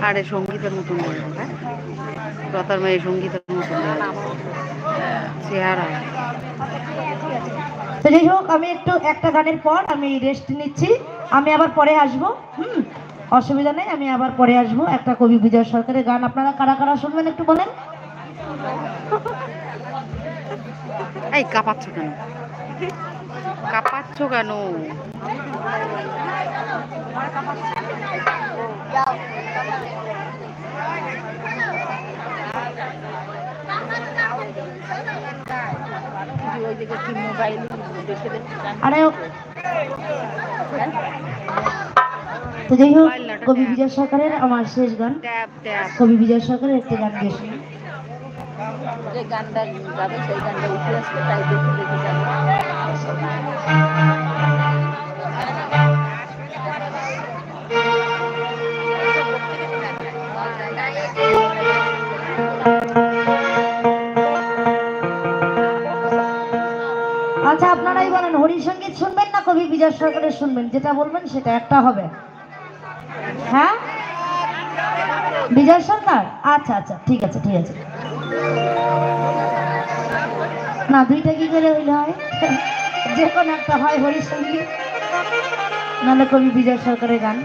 আরে সঙ্গীতের মতন বলব হ্যাঁ? লতার মেয়ে সঙ্গীতের মতন চেহারা। তো যাই হোক আমি একটু একটা গানের পর আমি রেস্ট নিচ্ছি। আমি আবার পরে আসব হুম? অসুবিধা নেই আমি আবার পরে আসব। একটা কবি বিজয় সরকারের গান আপনারা কারা কারা শুনবেন একটু বলেন? এই কাঁপাচ্ছ কেন? কাঁপাচ্ছ কেন? আরে তো যাই হোক কবি বিজয় সরকারের আমার শেষ গান। কবি বিজয় সরকারের একটি গান গিয়ে শুনি। যে গানটা গাবে সেই গানটা উঠে আসবে তাই দেখে দেখে যাবে। আচ্ছা আপনারাই বলেন হরি সংগীত শুনবেন না কবি বিজয় সরকারের শুনবেন? যেটা বলবেন সেটা একটা হবে। হ্যাঁ? বিজয় সরকার? আচ্ছা আচ্ছা ঠিক আছে ঠিক আছে। না, দুইটা কি করে হইলে হয়? যে কোনো একটা হয় হরি সংগীত নাহলে কবি বিজয় সরকারের গান।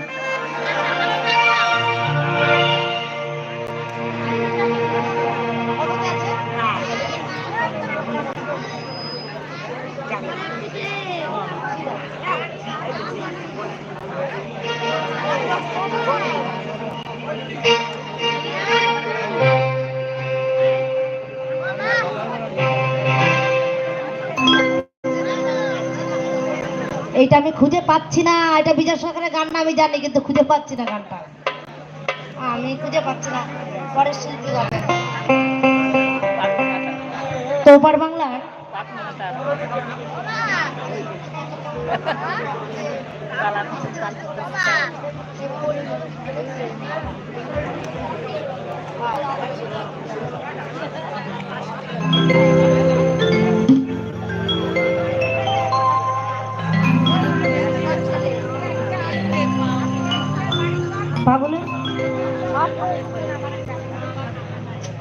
এইটা আমি খুঁজে পাচ্ছি না, এটা বিজয় সরকারের গান না, আমি জানি, কিন্তু খুঁজে পাচ্ছি না গানটা। আমি খুঁজে পাচ্ছি না, পরের শিল্পী গাবে তোপার বাংলার পাগলের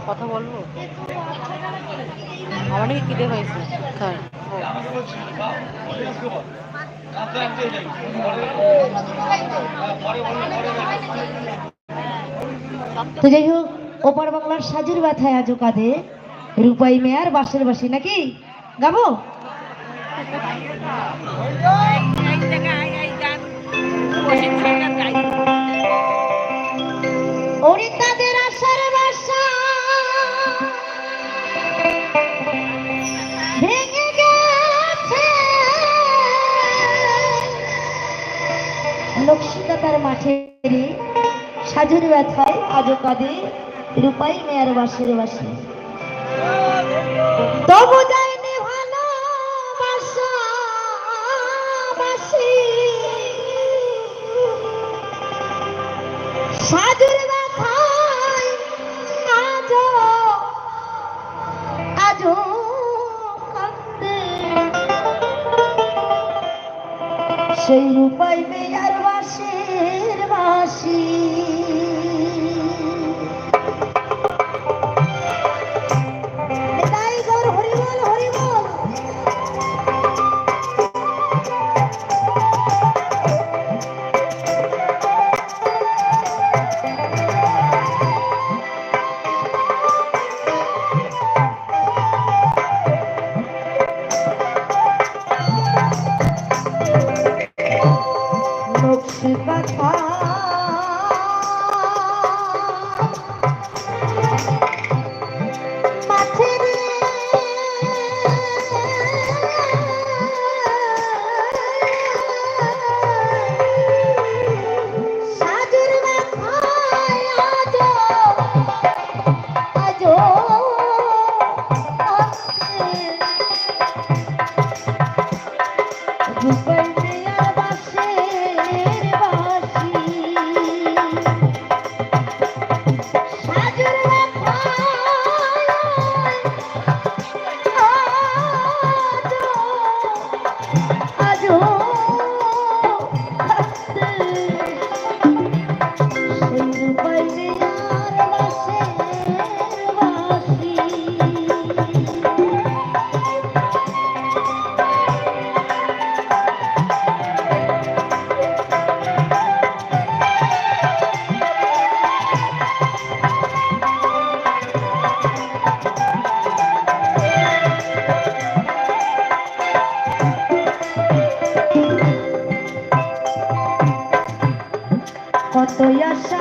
কথা বলব? আমার নাকি কিনে হয়েছে কার তো যাই হোক, ওপার বাংলার সাজুর ব্যথায় আজও কাঁধে রূপাই মেয়ার বাসের বাসি নাকি? গাবো? ওরে লক্ষ্মীদাতার মাঠে সাজুর ব্যথায় আজও কাঁদে রূপাই মেয়ার বাসের বাসে তবু যায়নি ভালো সেই রূপাই কত আশা